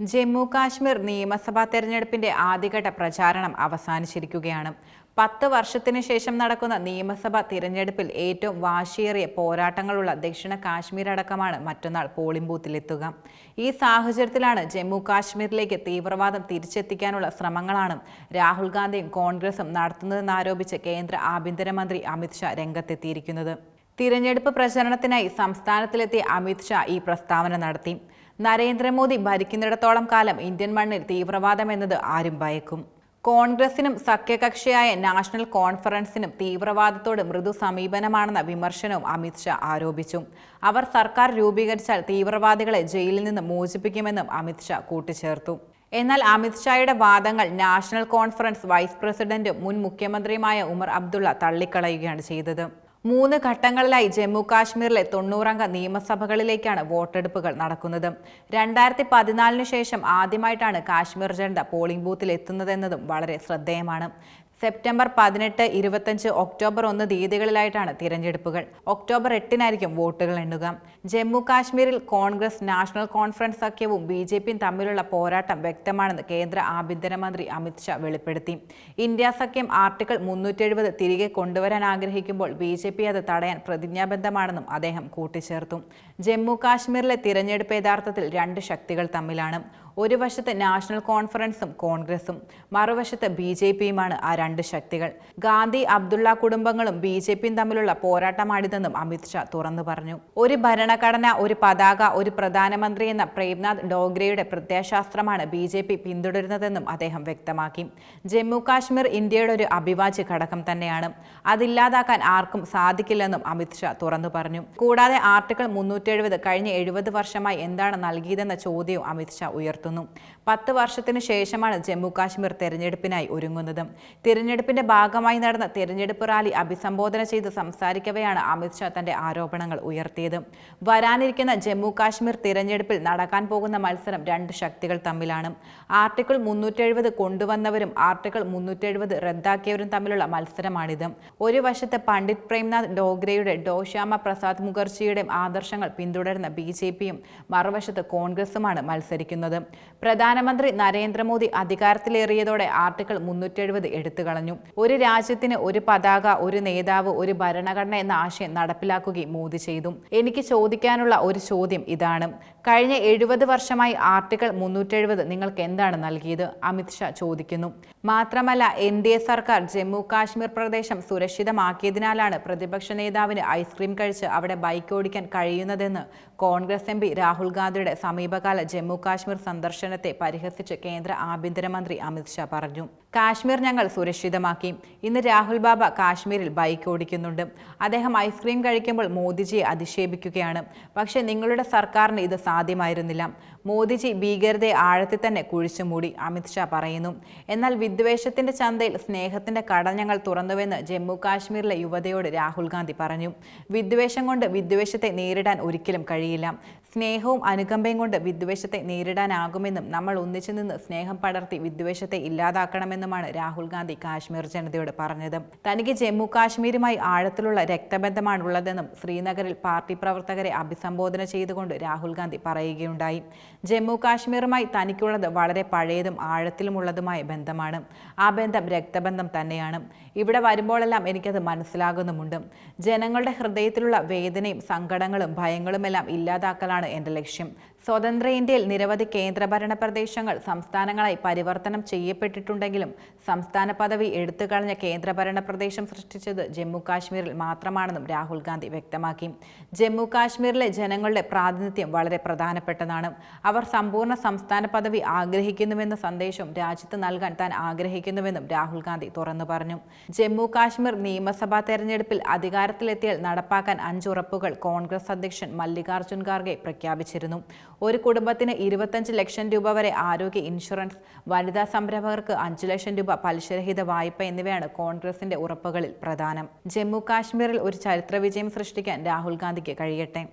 ജമ്മു കാശ്മീർ നിയമസഭാ തെരഞ്ഞെടുപ്പിന്റെ ആദ്യഘട്ട പ്രചാരണം അവസാനിച്ചിരിക്കുകയാണ്. പത്ത് വർഷത്തിനു ശേഷം നടക്കുന്ന നിയമസഭാ തിരഞ്ഞെടുപ്പിൽ ഏറ്റവും വാശിയേറിയ പോരാട്ടങ്ങളുള്ള ദക്ഷിണ കാശ്മീർ അടക്കമാണ് മറ്റന്നാൾ പോളിംഗ് ബൂത്തിലെത്തുക. ഈ സാഹചര്യത്തിലാണ് ജമ്മു കാശ്മീരിലേക്ക് തീവ്രവാദം തിരിച്ചെത്തിക്കാനുള്ള ശ്രമങ്ങളാണ് രാഹുൽ ഗാന്ധിയും കോൺഗ്രസും നടത്തുന്നതെന്നാരോപിച്ച് കേന്ദ്ര ആഭ്യന്തരമന്ത്രി അമിത്ഷാ രംഗത്തെത്തിയിരിക്കുന്നത്. തിരഞ്ഞെടുപ്പ് പ്രചരണത്തിനായി സംസ്ഥാനത്തിലെത്തിയ അമിത്ഷാ ഈ പ്രസ്താവന നടത്തി. നരേന്ദ്രമോദി ഭരിക്കുന്നിടത്തോളം കാലം ഇന്ത്യൻ മണ്ണിൽ തീവ്രവാദം എന്നത് ആരും ഭയക്കും. കോൺഗ്രസിനും സഖ്യകക്ഷിയായ നാഷണൽ കോൺഫറൻസിനും തീവ്രവാദത്തോട് മൃദു സമീപനമാണെന്ന വിമർശനവും അമിത്ഷാ ആരോപിച്ചു. അവർ സർക്കാർ രൂപീകരിച്ചാൽ തീവ്രവാദികളെ ജയിലിൽ നിന്ന് മോചിപ്പിക്കുമെന്നും അമിത്ഷാ കൂട്ടിച്ചേർത്തു. എന്നാൽ അമിത്ഷായുടെ വാദങ്ങൾ നാഷണൽ കോൺഫറൻസ് വൈസ് പ്രസിഡന്റും മുൻ മുഖ്യമന്ത്രിയുമായ ഉമർ അബ്ദുള്ള തള്ളിക്കളയുകയാണ് ചെയ്തത്. മൂന്ന് ഘട്ടങ്ങളിലായി ജമ്മു കാശ്മീരിലെ തൊണ്ണൂറംഗ നിയമസഭകളിലേക്കാണ് വോട്ടെടുപ്പുകൾ നടക്കുന്നത്. രണ്ടായിരത്തി പതിനാലിന് ശേഷം ആദ്യമായിട്ടാണ് കാശ്മീർ ജനത പോളിംഗ് ബൂത്തിൽ എത്തുന്നതെന്നതും വളരെ ശ്രദ്ധേയമാണ്. സെപ്റ്റംബർ പതിനെട്ട് ഇരുപത്തഞ്ച് ഒക്ടോബർ ഒന്ന് തീയതികളിലായിട്ടാണ് തിരഞ്ഞെടുപ്പുകൾ. ഒക്ടോബർ എട്ടിനായിരിക്കും വോട്ടുകൾ എണ്ണുക. ജമ്മു കാശ്മീരിൽ കോൺഗ്രസ് നാഷണൽ കോൺഫറൻസ് സഖ്യവും ബി ജെ പിയും തമ്മിലുള്ള പോരാട്ടം വ്യക്തമാണെന്ന് കേന്ദ്ര ആഭ്യന്തരമന്ത്രി അമിത്ഷാ വെളിപ്പെടുത്തി. ഇന്ത്യ സഖ്യം ആർട്ടിക്കിൾ മുന്നൂറ്റെഴുപത് തിരികെ കൊണ്ടുവരാൻ ആഗ്രഹിക്കുമ്പോൾ ബി ജെ പി അത് തടയാൻ പ്രതിജ്ഞാബദ്ധമാണെന്നും അദ്ദേഹം കൂട്ടിച്ചേർത്തു. ജമ്മു കാശ്മീരിലെ തിരഞ്ഞെടുപ്പ് യഥാർത്ഥത്തിൽ രണ്ട് ശക്തികൾ തമ്മിലാണ്. ഒരു വശത്ത് നാഷണൽ കോൺഫറൻസും കോൺഗ്രസും മറുവശത്ത് ബി ജെ പിയുമാണ് ആ രണ്ട് ശക്തികൾ. ഗാന്ധി അബ്ദുള്ള കുടുംബങ്ങളും ബി ജെ പിയും തമ്മിലുള്ള പോരാട്ടമാണിതെന്നും അമിത്ഷാ തുറന്നു പറഞ്ഞു. ഒരു ഭരണഘടന ഒരു പതാക ഒരു പ്രധാനമന്ത്രി എന്ന പ്രേംനാഥ് ഡോഗ്രയുടെ പ്രത്യയശാസ്ത്രമാണ് ബി ജെ പി പിന്തുടരുന്നതെന്നും അദ്ദേഹം വ്യക്തമാക്കി. ജമ്മു കാശ്മീർ ഇന്ത്യയുടെ ഒരു അഭിവാജ്യ ഘടകം തന്നെയാണ്. അതില്ലാതാക്കാൻ ആർക്കും സാധിക്കില്ലെന്നും അമിത്ഷാ തുറന്നു പറഞ്ഞു. കൂടാതെ ആർട്ടിക്കിൾ മുന്നൂറ്റി കഴിഞ്ഞ എഴുപത് വർഷമായി എന്താണ് നൽകിയതെന്ന ചോദ്യവും അമിത്ഷാ ഉയർത്തുന്നു പത്ത് വർഷത്തിനു ശേഷമാണ് ജമ്മു കാശ്മീർ തെരഞ്ഞെടുപ്പിനായി ഒരുങ്ങുന്നത്. തിരഞ്ഞെടുപ്പിന്റെ ഭാഗമായി നടന്ന തിരഞ്ഞെടുപ്പ് റാലി അഭിസംബോധന ചെയ്ത് സംസാരിക്കവെയാണ് അമിത്ഷാ തന്റെ ആരോപണങ്ങൾ ഉയർത്തിയത്. വരാനിരിക്കുന്ന ജമ്മു കാശ്മീർ തിരഞ്ഞെടുപ്പിൽ നടക്കാൻ പോകുന്ന മത്സരം രണ്ട് ശക്തികൾ തമ്മിലാണ്. ആർട്ടിക്കിൾ മുന്നൂറ്റെഴുപത് കൊണ്ടുവന്നവരും ആർട്ടിക്കിൾ മുന്നൂറ്റെഴുപത് റദ്ദാക്കിയവരും തമ്മിലുള്ള മത്സരമാണിത്. ഒരു വശത്ത് പണ്ഡിറ്റ് പ്രേംനാഥ് ഡോഗ്രയുടെ ഡോ ശ്യാമ പ്രസാദ് മുഖർജിയുടെയും ആദർശങ്ങൾ പിന്തുടരുന്ന ബി ജെ പിയും മറുവശത്ത് കോൺഗ്രസുമാണ് മത്സരിക്കുന്നത്. പ്രധാനമന്ത്രി നരേന്ദ്രമോദി അധികാരത്തിലേറിയതോടെ ആർട്ടിക്കിൾ മുന്നൂറ്റെഴുപത് എടുത്തു കളഞ്ഞു ഒരു രാജ്യത്തിന് ഒരു പതാക ഒരു നേതാവ് ഒരു ഭരണഘടന എന്ന ആശയം നടപ്പിലാക്കുകയും മോദി ചെയ്തു. എനിക്ക് ചോദിക്കാനുള്ള ഒരു ചോദ്യം ഇതാണ്. കഴിഞ്ഞ എഴുപത് വർഷമായി ആർട്ടിക്കിൾ മുന്നൂറ്റെഴുപത് നിങ്ങൾക്ക് എന്താണ് നൽകിയത്? അമിത്ഷാ ചോദിക്കുന്നു. മാത്രമല്ല എൻ ഡി എ സർക്കാർ ജമ്മു കാശ്മീർ പ്രദേശം സുരക്ഷിതമാക്കിയതിനാലാണ് പ്രതിപക്ഷ നേതാവിന് ഐസ്ക്രീം കഴിച്ച് അവിടെ ബൈക്ക് ഓടിക്കാൻ കഴിയുന്നതെന്ന് കോൺഗ്രസ് എം പി രാഹുൽ ഗാന്ധിയുടെ സമീപകാല ജമ്മു കാശ്മീർ സന്ദർശനത്തെ പരിഹസിച്ച് കേന്ദ്ര ആഭ്യന്തരമന്ത്രി അമിത്ഷാ പറഞ്ഞു. കാശ്മീർ ഞങ്ങൾ സുരക്ഷിതമാക്കി. ഇന്ന് രാഹുൽ ബാബ കാശ്മീരിൽ ബൈക്ക് ഓടിക്കുന്നുണ്ട്. അദ്ദേഹം ഐസ്ക്രീം കഴിക്കുമ്പോൾ മോദിജിയെ അധിക്ഷേപിക്കുകയാണ്. പക്ഷേ നിങ്ങളുടെ സർക്കാരിന് ഇത് സാധ്യമായിരുന്നില്ല. മോദിജി ഭീകരതയെ ആഴത്തിൽ തന്നെ കുഴിച്ചു മൂടി അമിത്ഷാ പറയുന്നു. എന്നാൽ വിദ്വേഷത്തിന്റെ ചന്തയിൽ സ്നേഹത്തിന്റെ കട ഞങ്ങൾ തുറന്നുവെന്ന് ജമ്മു കാശ്മീരിലെ യുവതയോട് രാഹുൽ ഗാന്ധി പറഞ്ഞു. വിദ്വേഷം കൊണ്ട് വിദ്വേഷത്തെ നേരിടാൻ ഒരിക്കലും കഴിയില്ല. സ്നേഹവും അനുകമ്പയും കൊണ്ട് വിദ്വേഷത്തെ നേരിടാനാകുമെന്നും നമ്മൾ ഒന്നിച്ചു നിന്ന് സ്നേഹം പടർത്തി വിദ്വേഷത്തെ ഇല്ലാതാക്കണമെന്നുമാണ് രാഹുൽ ഗാന്ധി കാശ്മീർ ജനതയോട് പറഞ്ഞത്. തനിക്ക് ജമ്മു കാശ്മീരുമായി ആഴത്തിലുള്ള രക്തബന്ധമാണുള്ളതെന്നും ശ്രീനഗറിൽ പാർട്ടി പ്രവർത്തകരെ അഭിസംബോധന ചെയ്തുകൊണ്ട് രാഹുൽ ഗാന്ധി പറയുകയുണ്ടായി. ജമ്മു കാശ്മീറുമായി തനിക്കുള്ളത് വളരെ പഴയതും ആഴത്തിലുമുള്ളതുമായ ബന്ധമാണ്. ആ ബന്ധം രക്തബന്ധം തന്നെയാണ്. ഇവിടെ വരുമ്പോഴെല്ലാം എനിക്കത് മനസ്സിലാകുന്നുമുണ്ട്. ജനങ്ങളുടെ ഹൃദയത്തിലുള്ള വേദനയും സങ്കടങ്ങളും ഭയങ്ങളുമെല്ലാം ഇല്ലാതാക്കലാണ് എൻ്റെ ലക്ഷ്യം സ്വതന്ത്ര ഇന്ത്യയിൽ നിരവധി കേന്ദ്രഭരണ പ്രദേശങ്ങൾ സംസ്ഥാനങ്ങളായി പരിവർത്തനം ചെയ്യപ്പെട്ടിട്ടുണ്ടെങ്കിലും സംസ്ഥാന പദവി എടുത്തു കളഞ്ഞ കേന്ദ്രഭരണ പ്രദേശം സൃഷ്ടിച്ചത് ജമ്മു കാശ്മീരിൽ മാത്രമാണെന്നും രാഹുൽ ഗാന്ധി വ്യക്തമാക്കി. ജമ്മു കാശ്മീരിലെ ജനങ്ങളുടെ പ്രാതിനിധ്യം വളരെ പ്രധാനപ്പെട്ടതാണ്. അവർ സമ്പൂർണ സംസ്ഥാന പദവി ആഗ്രഹിക്കുന്നുവെന്ന സന്ദേശം രാജ്യത്ത് നൽകാൻ താൻ ആഗ്രഹിക്കുന്നുവെന്നും രാഹുൽ ഗാന്ധി തുറന്നു പറഞ്ഞു. ജമ്മു കാശ്മീർ നിയമസഭാ തെരഞ്ഞെടുപ്പിൽ അധികാരത്തിലെത്തിയാൽ നടപ്പാക്കാൻ അഞ്ചുറപ്പുകൾ കോൺഗ്രസ് അധ്യക്ഷൻ മല്ലികാർജുൻ ഖാർഗെ പ്രഖ്യാപിച്ചിരുന്നു. ഒരു കുടുംബത്തിന് ഇരുപത്തഞ്ച് ലക്ഷം രൂപ വരെ ആരോഗ്യ ഇൻഷുറൻസ് വനിതാ സംരംഭകർക്ക് അഞ്ചു ലക്ഷം രൂപ പലിശരഹിത വായ്പ എന്നിവയാണ് കോൺഗ്രസിന്റെ ഉറപ്പുകളിൽ പ്രധാനം. ജമ്മു കാശ്മീരിൽ ഒരു ചരിത്ര വിജയം സൃഷ്ടിക്കാൻ രാഹുൽ ഗാന്ധിക്ക് കഴിയട്ടെ.